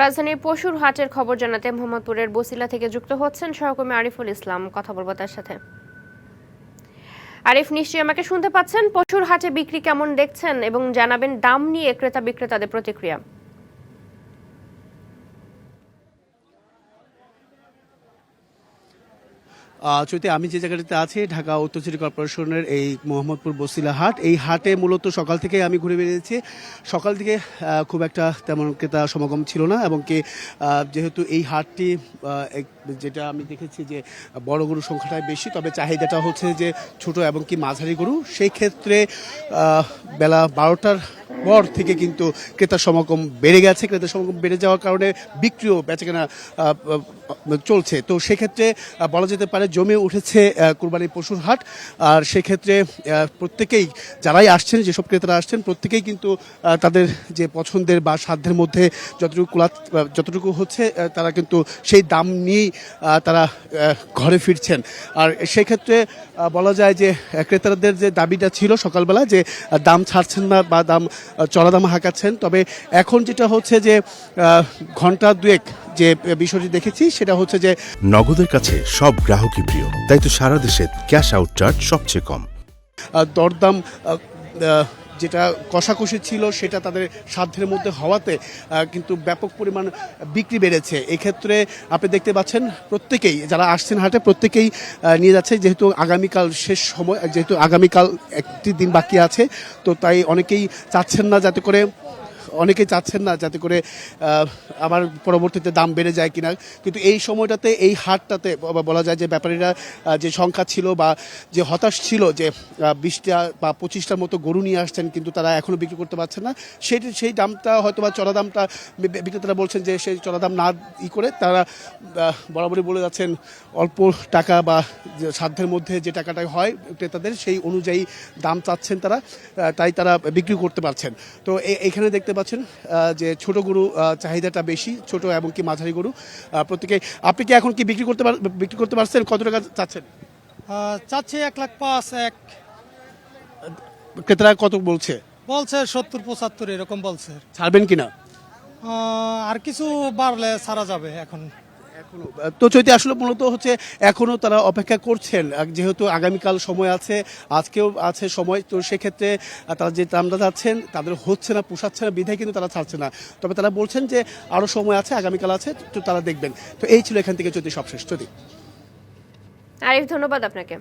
রাজধানীর পশুর হাটের খবর জানাতে মোহাম্মদপুরের বসিলা থেকে যুক্ত হচ্ছেন সহকর্মী আরিফুল ইসলাম। কথা বলব তার সাথে। আরিফ, নিশ্চয়ই আমাকে শুনতে পাচ্ছেন? পশুর হাটে বিক্রি কেমন দেখছেন এবং জানাবেন দাম নিয়ে ক্রেতা বিক্রেতাদের প্রতিক্রিয়া। চৈতে আমি যে জায়গাটাতে আছি, ঢাকা উত্তর সিটি কর্পোরেশনের এই মোহাম্মদপুর বসিলা হাট। এই হাটে মূলত সকাল থেকে আমি ঘুরে বেরিয়েছি সকাল থেকে খুব একটা তেমন ক্রেতা সমাগম ছিল না, এবং কি যেহেতু এই হাটটি যেটা আমি দেখেছি যে বড় গরুর সংখ্যাটাই বেশি, তবে চাহিদাটা হচ্ছে যে ছোট এবং কি মাঝারি গরু। সেই ক্ষেত্রে বেলা বারোটার পর থেকে কিন্তু ক্রেতার সমাগম বেড়ে গেছে। ক্রেতার সমাগম বেড়ে যাওয়ার কারণে বিক্রিও বেচাকেনা চলছে। তো সেক্ষেত্রে বলা যেতে পারে জমে উঠেছে আহ, কুরবানির পশুর হাট। আর সেক্ষেত্রে প্রত্যেকেই যারাই আসছেন যেসব ক্রেতারা আসছেন প্রত্যেকেই কিন্তু তাদের যে পছন্দের বা সাধ্যের মধ্যে যতটুকু কুলা যতটুকু হচ্ছে তারা কিন্তু সেই দাম নিয়েই তারা ঘরে ফিরছেন। আর সেক্ষেত্রে বলা যায় যে ক্রেতাদের যে দাবিটা ছিল সকালবেলা যে দাম ছাড়ছেন না বা দাম চড়া হাঁকাচ্ছেন। তবে এখন যেটা হচ্ছে যে ঘণ্টা দুয়েক যে বিষয়টি দেখেছি সেটা হচ্ছে যে নগদের কাছে সব গ্রাহকই প্রিয় তাই তো সারা দেশে ক্যাশ আউট চার্জ সবচেয়ে কম। দরদাম যেটা কষাকষি ছিল সেটা তাদের সাধ্যের মধ্যে হওয়াতে কিন্তু ব্যাপক পরিমাণ বিক্রি বেড়েছে। এক্ষেত্রে আপনি দেখতে পাচ্ছেন প্রত্যেকেই, যারা আসছেন হাটে, প্রত্যেকেই নিয়ে যাচ্ছে যেহেতু আগামীকাল শেষ সময়, যেহেতু আগামীকাল একটি দিন বাকি আছে, তো তাই অনেকেই চাচ্ছেন না যাতে করে অনেকেই চাচ্ছেন না যাতে করে আবার পরবর্তীতে দাম বেড়ে যায় কিনা। কিন্তু এই সময়টাতে, এই হাটটাতে বলা যায় যে ব্যাপারীরা যে সংখ্যা ছিল বা যে হতাশ ছিল যে বিশটা বা পঁচিশটার মতো গরু নিয়ে আসছেন কিন্তু তারা এখনও বিক্রি করতে পারছেন না, সেই সেই দামটা হয়তো বা চড়া দামটা বিক্রেতারা বলছেন যে সেই চড়া দাম না ই করে তারা বরাবরই বলে যাচ্ছেন অল্প টাকা বা সাধ্যের মধ্যে যে টাকাটা হয় ক্রেতাদের সেই অনুযায়ী দাম চাচ্ছেন তারা তাই তারা বিক্রি করতে পারছেন। তো এখানে দেখতে পাচ্ছেন যে ছোট গরু চাহিদাটা বেশি ছোট এবং কি মাঝারি গরু। প্রত্যেকে আপনি কি এখন কি বিক্রি করতে বিক্রি করতে পারছেন? কত টাকা চাচ্ছেন? চাচ্ছে এক লাখ পাঁচ এক। ক্রেতারা কত বলছে? বলছে সত্তর পঁচাত্তর এরকম বলছে। ছাড়বেন কিনা? আর কিছু বাড়লে ছাড়া যাবে এখন। তো চৈতি, আসলে মূলত হচ্ছে এখনও তারা অপেক্ষা করছেন। যেহেতু আগামীকাল সময় আছে, আজকেও আছে সময়, তো সেক্ষেত্রে তারা যে দামটা যাচ্ছেন, তাদের হচ্ছে না পোষাচ্ছে না বিধায় কিন্তু তারা ছাড়ছে না। তবে তারা বলছেন যে আরও সময় আছে, আগামীকাল আছে, তো তারা দেখবেন। তো এই ছিল এখান থেকে চৈতি সবশেষ। চৈতি। আরিফ, ধন্যবাদ আপনাকে।